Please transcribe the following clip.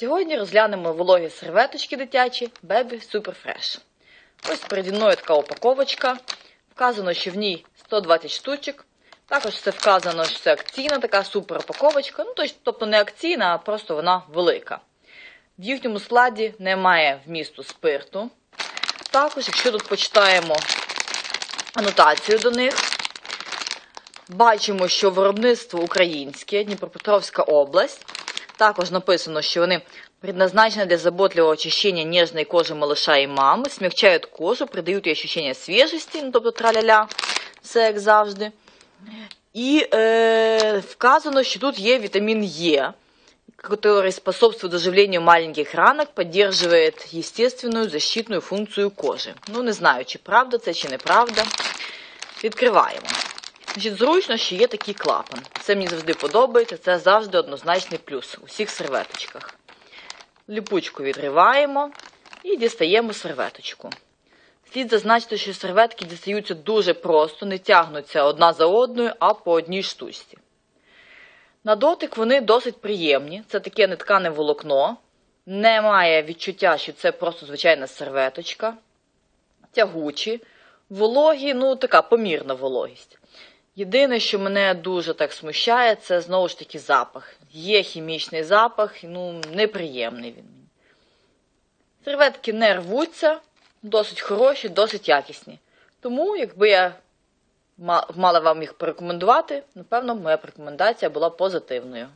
Сьогодні розглянемо вологі серветочки дитячі Baby Super Fresh. Ось переді мною така упаковочка. Вказано, що в ній 120 штучок. Також це вказано, що це акційна така супер упаковочка. Ну, тобто не акційна, а просто вона велика. В їхньому складі немає вмісту спирту. Також, якщо тут почитаємо анотацію до них, бачимо, що виробництво українське, Дніпропетровська область. Також написано, що вони предназначены для заботливого очищения нежной кожи малыша и мамы, смягчають кожу, придають їй ощущение свіжості, ну тобто траля-ля, все як завжди. І е, вказано, що тут є вітамін Е, который способствует заживлению маленьких ранок, поддерживает естественную защитную функцию кожи. Ну, не знаю, чи правда це, чи неправда. Відкриваємо. Значить, зручно, що є такий клапан. Це мені завжди подобається, це завжди однозначний плюс у всіх серветочках. Ліпучку відриваємо і дістаємо серветочку. Слід зазначити, що серветки дістаються дуже просто, не тягнуться одна за одною, а по одній штучці. На дотик вони досить приємні. Це таке неткане волокно. Немає відчуття, що це просто звичайна серветочка. Тягучі. Вологі, ну така помірна вологість. Єдине, що мене дуже так смущає, це знову ж таки запах. Є хімічний запах, ну неприємний він. мені. Серветки не рвуться, досить хороші, досить якісні. Тому, якби я мала вам їх порекомендувати, напевно, моя рекомендація була позитивною.